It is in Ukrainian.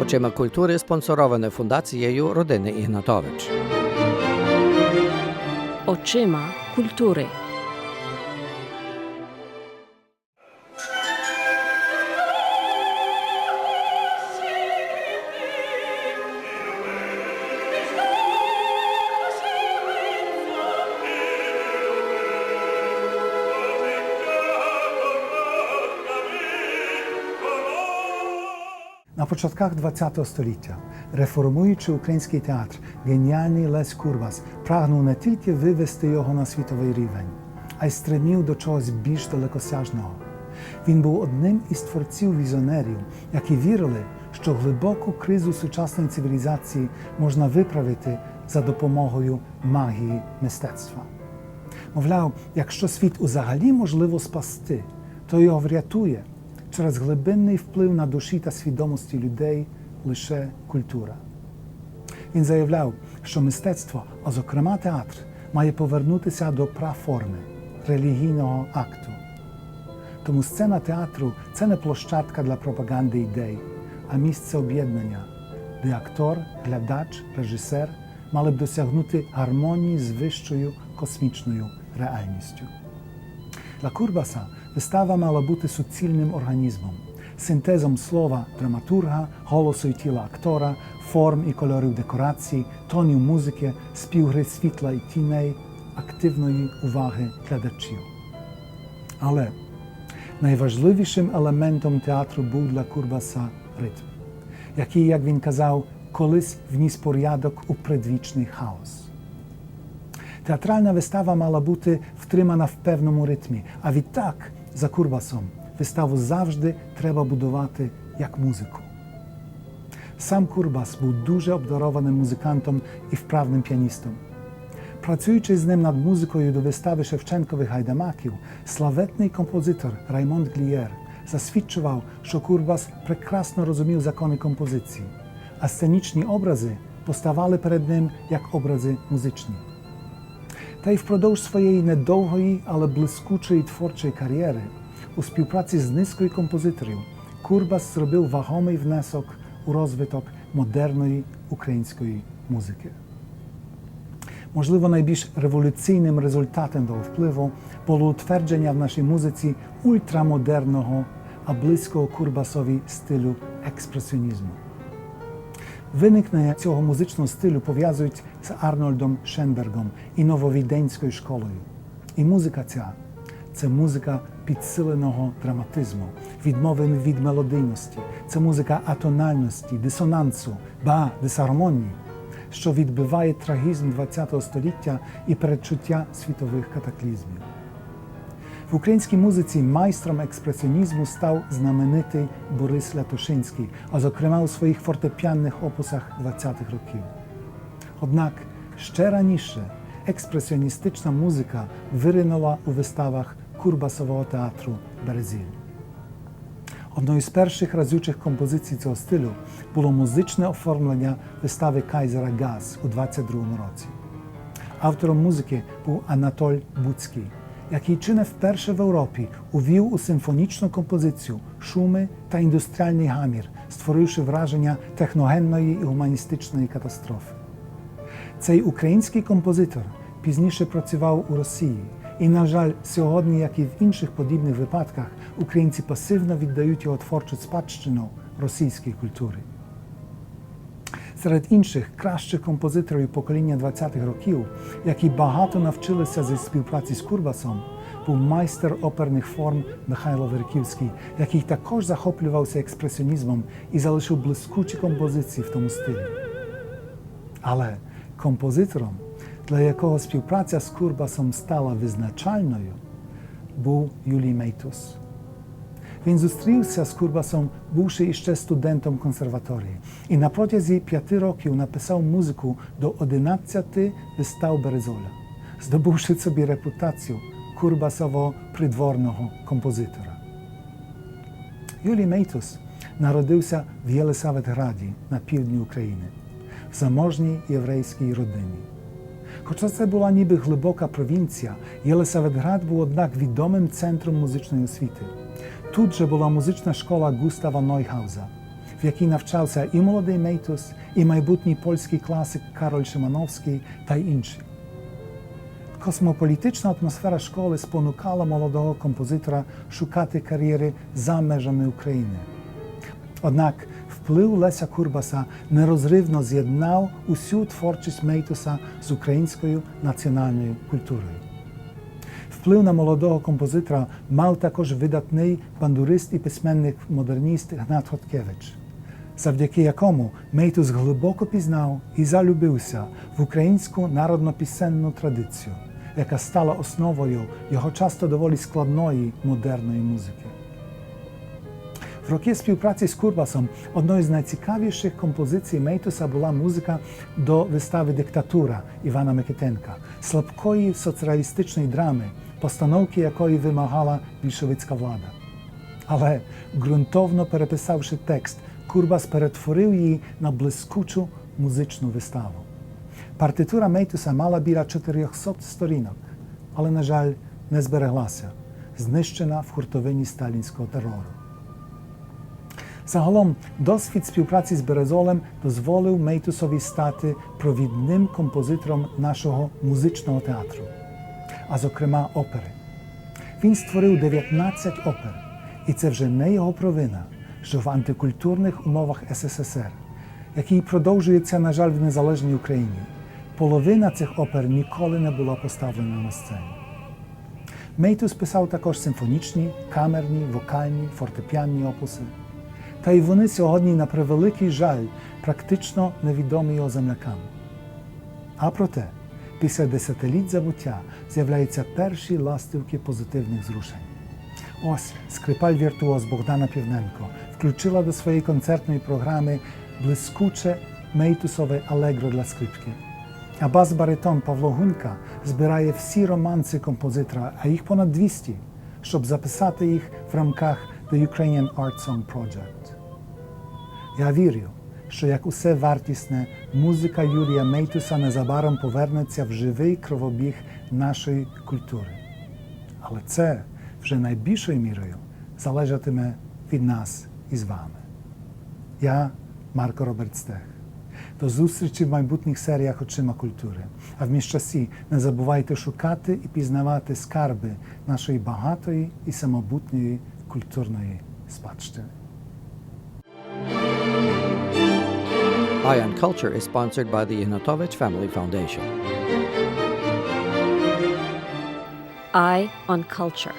Очима культури спонсороване фундацією родини Ігнатович. Очима kultury. На початках ХХ століття, реформуючи український театр, геніальний Лесь Курбас прагнув не тільки вивести його на світовий рівень, а й стремів до чогось більш далекосяжного. Він був одним із творців візіонерів, які вірили, що глибоку кризу сучасної цивілізації можна виправити за допомогою магії мистецтва. Мовляв, якщо світ узагалі можливо спасти, то його врятує через глибинний вплив на душі та свідомості людей лише культура. Він заявляв, що мистецтво, а зокрема театр, має повернутися до праформи релігійного акту. Тому сцена театру це не площадка для пропаганди ідей, а місце об'єднання, де актор, глядач, режисер мали б досягнути гармонії з вищою космічною реальністю. Для Курбаса вистава мала бути суцільним організмом, синтезом слова драматурга, голосу і тіла актора, форм і кольорів декорацій, тонів музики, співгри світла і тіней, активної уваги глядачів. Але найважливішим елементом театру був для Курбаса ритм, який, як він казав, колись вніс порядок у предвічний хаос. Театральна вистава мала бути втримана в певному ритмі, а відтак, за Курбасом, виставу завжди треба будувати як музику. Сам Курбас був дуже обдарованим музикантом і вправним піаністом. Працюючи з ним над музикою до вистави Шевченкових гайдамаків, славетний композитор Раймонд Глієр засвідчував, що Курбас прекрасно розумів закони композиції, а сценічні образи поставали перед ним як образи музичні. Та й впродовж своєї недовгої, але блискучої творчої кар'єри у співпраці з низкою композиторів Курбас зробив вагомий внесок у розвиток модерної української музики. Можливо, найбільш революційним результатом того впливу було утвердження в нашій музиці ультрамодерного, а близького Курбасові стилю експресіонізму. Виникнення цього музичного стилю пов'язують з Арнольдом Шенбергом і нововіденською школою. І музика ця це музика підсиленого драматизму, відмови від мелодійності, це музика атональності, дисонансу, ба дисгармонії, що відбиває трагізм ХХ століття і передчуття світових катаклізмів. В українській музиці майстром експресіонізму став знаменитий Борис Лятошинський, а зокрема у своїх фортепіанних опусах 20-х років. Однак ще раніше експресіоністична музика виринула у виставах Курбасового театру Березіль. Одною з перших разючих композицій цього стилю було музичне оформлення вистави Кайзера Газ у 22-му році. Автором музики був Анатоль Буцький, який чи не вперше в Європі увів у симфонічну композицію шуми та індустріальний гамір, створивши враження техногенної і гуманістичної катастрофи. Цей український композитор пізніше працював у Росії, і, на жаль, сьогодні, як і в інших подібних випадках, українці пасивно віддають його творчу спадщину російській культурі. Серед інших кращих композиторів покоління 20-х років, які багато навчилися зі співпраці з Курбасом, був майстер оперних форм Михайло Верківський, який також захоплювався експресіонізмом і залишив блискучі композиції в тому стилі. Але композитором, для якого співпраця з Курбасом стала визначальною, був Юлій Мейтус. Він зустрівся з Курбасом, бувши іще студентом консерваторії, і на протязі п'яти років написав музику до 11 вистав Березоля, здобувши собі репутацію Курбасового придворного композитора. Юлій Мейтус народився в Єлисаветграді на півдні України, в заможній єврейській родині. Хоча це була ніби глибока провінція, Єлисаветград був однак відомим центром музичної освіти. Тут же була музична школа Густава Нойгауза, в якій навчався і молодий Мейтус, і майбутній польський класик Кароль Шимановський та інші. Космополітична атмосфера школи спонукала молодого композитора шукати кар'єри за межами України. Однак вплив Леся Курбаса нерозривно з'єднав усю творчість Мейтуса з українською національною культурою. Вплив на молодого композитора мав також видатний бандурист і письменник-модерніст Гнат Хоткевич, завдяки якому Мейтус глибоко пізнав і залюбився в українську народно-пісенну традицію, яка стала основою його часто доволі складної модерної музики. В роки співпраці з Курбасом одною з найцікавіших композицій Мейтуса була музика до вистави Диктатура Івана Микитенка, слабкої соціалістичної драми, постановки якої вимагала більшовицька влада. Але ґрунтовно переписавши текст, Курбас перетворив її на блискучу музичну виставу. Партитура Мейтуса мала біля 400 сторінок, але, на жаль, не збереглася, знищена в хуртовині сталінського терору. Загалом, досвід співпраці з Березолем дозволив Мейтусові стати провідним композитором нашого музичного театру, а зокрема опери. Він створив 19 опер, і це вже не його провина, що в антикультурних умовах СССР, який продовжується, на жаль, в незалежній Україні, половина цих опер ніколи не була поставлена на сцені. Мейтус писав також симфонічні, камерні, вокальні, фортепіанні опуси. Та й вони сьогодні, на превеликий жаль, практично невідомі його землякам. А проте, після десятиліть забуття з'являються перші ластівки позитивних зрушень. Ось скрипаль віртуоз Богдана Півненко включила до своєї концертної програми блискуче мейтусове алегро для скрипки. А бас-баритон Павло Гунька збирає всі романси композитора, а їх понад 200, щоб записати їх в рамках The Ukrainian Art Song Project. Я вірю, що як усе вартісне, музика Юрія Мейтуса незабаром повернеться в живий кровобіг нашої культури. Але це вже найбільшою мірою залежатиме від нас із вами. Я Марко Роберт Стех. До зустрічі в майбутніх серіях Очима культури. А в міжчасі не забувайте шукати і пізнавати скарби нашої багатої і самобутньої культурної спадщини. Eye on Culture is sponsored by the Inatovich Family Foundation. Eye on Culture.